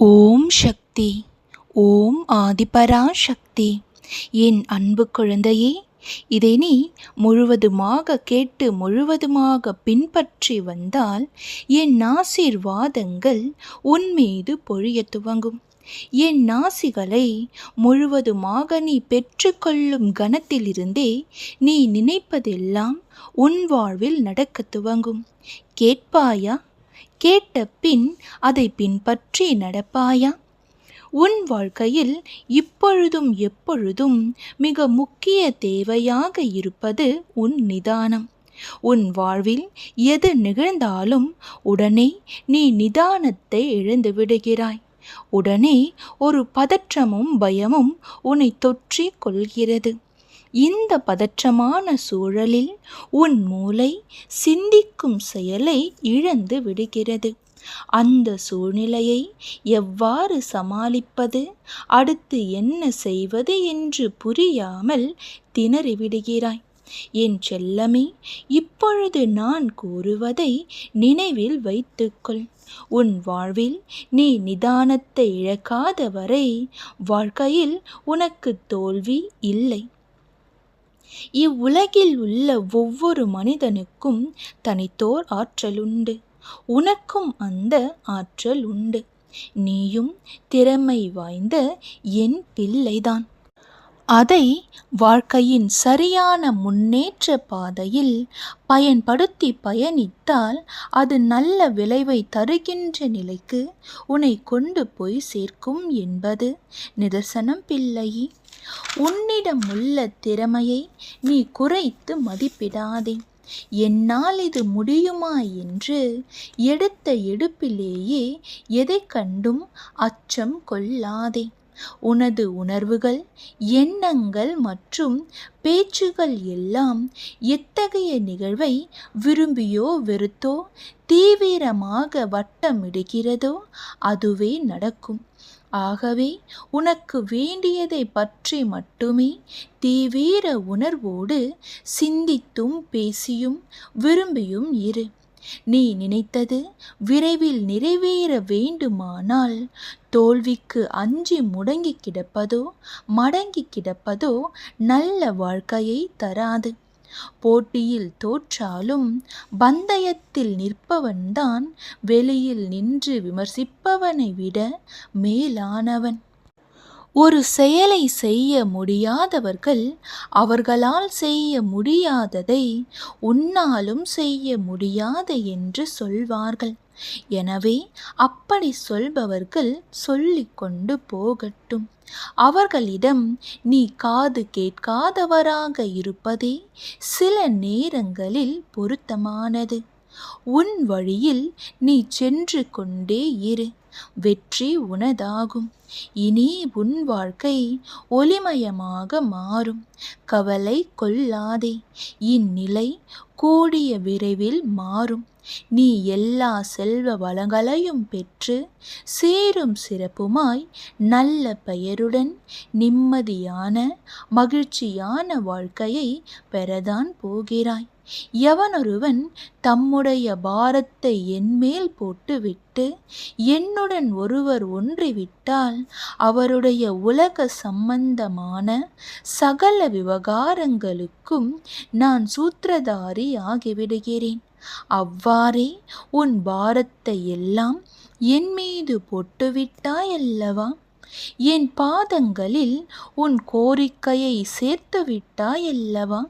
ஓம் சக்தி ஓம் ஆதிபரா சக்தி என் அன்பு குழந்தையே இதை நீ முழுவதுமாக கேட்டு முழுவதுமாக பின்பற்றி வந்தால் என் ஆசீர்வாதங்கள் உன் மீது பொழிய துவங்கும். என் நாசிகளை முழுவதுமாக நீ பெற்றுக்கொள்ளும் கணத்திலிருந்தே நீ நினைப்பதெல்லாம் உன் வாழ்வில் நடக்கத் துவங்கும். கேட்பாயா? கேட்ட பின் அதை பின்பற்றி நடப்பாயா? உன் வாழ்க்கையில் இப்பொழுதும் எப்பொழுதும் மிக முக்கிய தேவையாக இருப்பது உன் நிதானம். உன் வாழ்வில் எது நிகழ்ந்தாலும் உடனே நீ நிதானத்தை இழந்து விடுகிறாய். உடனே ஒரு பதற்றமும் பயமும் உன்னை தொற்றிக் கொள்கிறது. இந்த பதற்றமான சூழலில் உன் மூளை சிந்திக்கும் செயலை இழந்து விடுகிறது. அந்த சூழ்நிலையை எவ்வாறு சமாளிப்பது? அடுத்து என்ன செய்வது என்று புரியாமல் திணறிவிடுகிறாய். என் செல்லமே இப்பொழுது நான் கூறுவதை நினைவில் வைத்துக்கொள். உன் வாழ்வில் நீ நிதானத்தை இழக்காத வரை வாழ்க்கையில் உனக்கு தோல்வி இல்லை. இவ்வுலகில் உள்ள ஒவ்வொரு மனிதனுக்கும் தனித்தோர் ஆற்றல் உண்டு உனக்கும் அந்த ஆற்றல் உண்டு நீயும் திறமை வாய்ந்த என் பிள்ளைதான். அதை வாழ்க்கையின் சரியான முன்னேற்ற பாதையில் பயன்படுத்தி பயணித்தால் அது நல்ல விளைவை தருகின்ற நிலைக்கு உன்னை கொண்டு போய் சேர்க்கும் என்பது நிதர்சனம் பிள்ளை. உன்னிடம் உள்ள திறமையை நீ குறைத்து மதிப்பிடாதே. என்னால் இது முடியுமா என்று எடுத்த எடுப்பிலேயே எதை கண்டும் அச்சம் கொள்ளாதே. உனது உணர்வுகள் எண்ணங்கள் மற்றும் பேச்சுகள் எல்லாம் எத்தகைய நிகழ்வை விரும்பியோ வெறுத்தோ தீவிரமாக வட்டமிடுகிறதோ அதுவே நடக்கும். ஆகவே உனக்கு வேண்டியதை பற்றி மட்டுமே தீவிர உணர்வோடு சிந்தித்தும் பேசியும் விரும்பியும் இரு. நீ நினைத்தது விரைவில் நிறைவேற வேண்டுமானால் தோல்விக்கு அஞ்சி முடங்கி கிடப்பதோ மடங்கி கிடப்பதோ நல்ல வாழ்க்கையை தராது. போட்டியில் தோற்றாலும் பந்தயத்தில் நிற்பவன்தான் வெளியில் நின்று விமர்சிப்பவனை விட மேலானவன். ஒரு செயலை செய்ய முடியாதவர்கள் அவர்களால் செய்ய முடியாததை உன்னாலும் செய்ய முடியாது என்று சொல்வார்கள். எனவே அப்படி சொல்பவர்கள் சொல்லிக்கொண்டு போகட்டும். அவர்களிடம் நீ காது கேட்காதவராக இருப்பதே சில நேரங்களில் பொருத்தமானது. உன் வழியில் நீ சென்று கொண்டே இரு. வெற்றி உனதாகும். இனி உன் வாழ்க்கை ஒளிமயமாக மாறும். கவலை கொள்ளாதே. இந்நிலை கூடிய விரைவில் மாறும். நீ எல்லா செல்வ வளங்களையும் பெற்று சேரும் சிறப்புமாய் நல்ல பெயருடன் நிம்மதியான மகிழ்ச்சியான வாழ்க்கையை பெறதான் போகிறாய். எவனொருவன் தம்முடைய பாரத்தை என்மேல் போட்டுவிட்டு என்னுடன் ஒருவர் ஒன்றிவிட்டால் அவருடைய உலக சம்பந்தமான சகல விவகாரங்களுக்கும் நான் சூத்திரதாரி ஆகிவிடுகிறேன். அவ்வாறே உன் பாரத்தை எல்லாம் என் மீது போட்டுவிட்டாயல்லவா? என் பாதங்களில் உன் கோரிக்கையை சேர்த்து விட்டாயல்லவா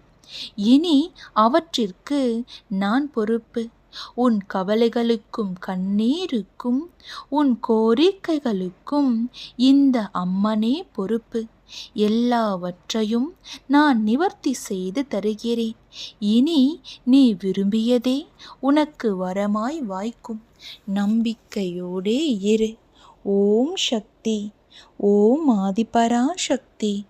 இனி அவற்றிற்கு நான் பொறுப்பு. உன் கவலைகளுக்கும் கண்ணீருக்கும் உன் கோரிக்கைகளுக்கும் இந்த அம்மனே பொறுப்பு. எல்லாவற்றையும் நான் நிவர்த்தி செய்து தருகிறேன். இனி நீ விரும்பியதே உனக்கு வரமாய் வாய்க்கும். நம்பிக்கையோடே இரு. ஓம் சக்தி. ஓம் ஆதிபரா சக்தி